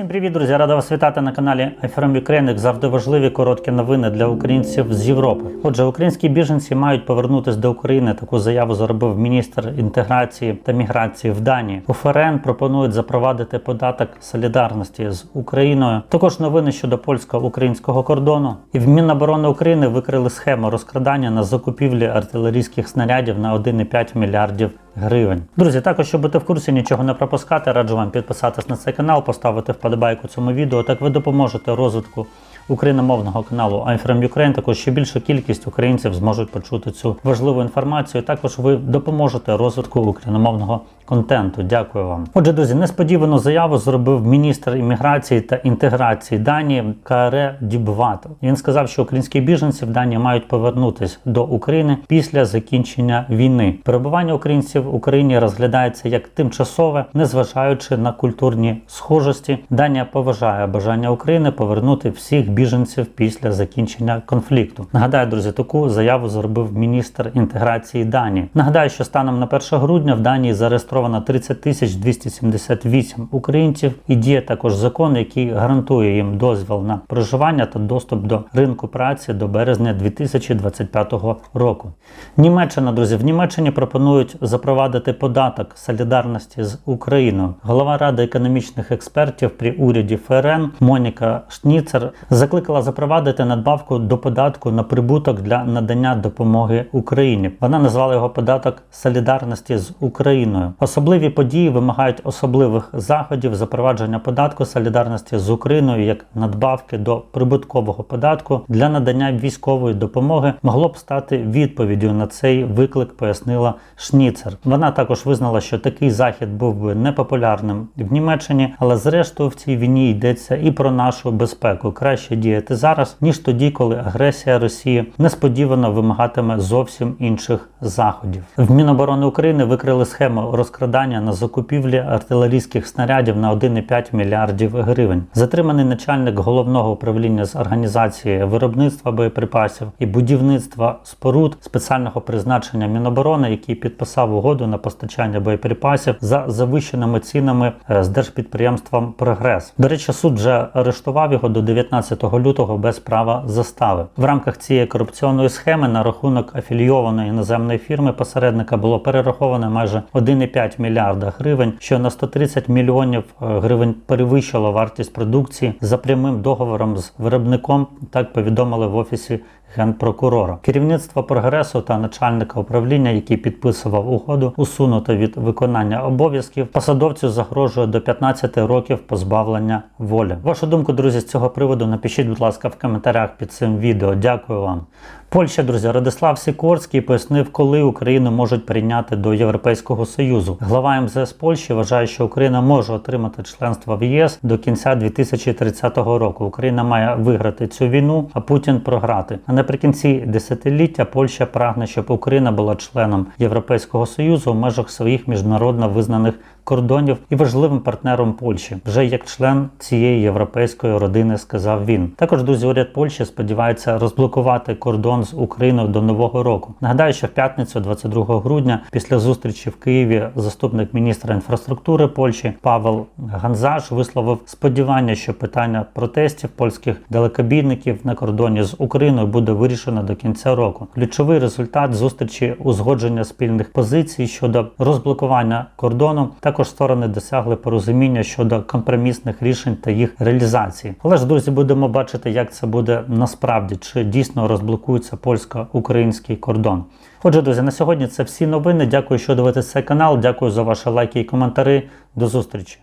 Всім привіт, друзі! Рада вас вітати на каналі IFRM Ukraine. Завжди важливі короткі новини для українців з Європи. Отже, українські біженці мають повернутися до України. Таку заяву зробив міністр інтеграції та міграції в Данії. У ФРН пропонують запровадити податок солідарності з Україною. Також новини щодо польсько-українського кордону. І в Міноборони України викрили схему розкрадання на закупівлі артилерійських снарядів на 1,5 мільярдів гривень. Друзі, також щоб бути в курсі, нічого не пропускати, раджу вам підписатись на цей канал, поставити вподобайку цьому відео. Так ви допоможете розвитку україномовного каналу I'm Ukraine. Також ще більша кількість українців зможуть почути цю важливу інформацію. Також ви допоможете розвитку україномовного контенту. Дякую вам. Отже, друзі, несподівану заяву зробив міністр імміграції та інтеграції Данії Каре Дібвато. Він сказав, що українські біженці в Данії мають повернутися до України після закінчення війни. Перебування українців в Україні розглядається як тимчасове, незважаючи на культурні схожості. Данія поважає бажання України повернути всіх біженців після закінчення конфлікту. Нагадаю, друзі, таку заяву зробив міністр інтеграції Данії. Нагадаю, що станом на 1 грудня в Данії зареєстровано 30 тисяч 278 українців і діє також закон, який гарантує їм дозвіл на проживання та доступ до ринку праці до березня 2025 року. Німеччина, друзі, в Німеччині пропонують запровадити податок солідарності з Україною. Голова ради економічних експертів при уряді ФРН Моніка Шніцер закликала запровадити надбавку до податку на прибуток для надання допомоги Україні. Вона назвала його податок солідарності з Україною. Особливі події вимагають особливих заходів запровадження податку солідарності з Україною як надбавки до прибуткового податку для надання військової допомоги могло б стати відповіддю на цей виклик, пояснила Шніцер. Вона також визнала, що такий захід був би непопулярним в Німеччині, але зрештою в цій війні йдеться і про нашу безпеку. Краще діяти зараз, ніж тоді, коли агресія Росії несподівано вимагатиме зовсім інших заходів. В Міноборони України викрили схему розкрадання на закупівлі артилерійських снарядів на 1,5 мільярдів гривень. Затриманий начальник головного управління з організації виробництва боєприпасів і будівництва споруд спеціального призначення Міноборони, який підписав угоду на постачання боєприпасів за завищеними цінами е, з держпідприємством Прогрес. До речі, суд вже арештував його до 19 лютого без права застави. В рамках цієї корупційної схеми на рахунок афілійованої іноземної фірми посередника було перераховано майже 1,5 мільярда гривень, що на 130 мільйонів е, гривень перевищило вартість продукції за прямим договором з виробником. Так повідомили в офісі генпрокурора. Керівництво прогресу та начальника управління, який підписував угоду, усунуто від виконання обов'язків. Посадовцю загрожує до 15 років позбавлення волі. Вашу думку, друзі, з цього приводу напишіть, будь ласка, в коментарях під цим відео. Дякую вам. Польща, друзі, Радислав Сікорський пояснив, коли Україну можуть прийняти до Європейського Союзу. Глава МЗС Польщі вважає, що Україна може отримати членство в ЄС до кінця 2030 року. Україна має виграти цю війну, а Путін програти. Наприкінці десятиліття Польща прагне, щоб Україна була членом Європейського Союзу в межах своїх міжнародно визнаних кордонів і важливим партнером Польщі, вже як член цієї європейської родини, сказав він. Також друзі, уряд Польщі сподівається розблокувати кордон з Україною до нового року. Нагадаю, що в п'ятницю, 22 грудня, після зустрічі в Києві, заступник міністра інфраструктури Польщі Павел Ганзаш висловив сподівання, що питання протестів польських далекобійників на кордоні з Україною буде вирішено до кінця року. Ключовий результат зустрічі узгодження спільних позицій щодо розблокування кордону. Також сторони досягли порозуміння щодо компромісних рішень та їх реалізації. Але ж друзі, будемо бачити, як це буде насправді, чи дійсно розблокується польсько-український кордон. Отже, друзі, на сьогодні це всі новини. Дякую, що дивитесь цей канал. Дякую за ваші лайки і коментарі. До зустрічі.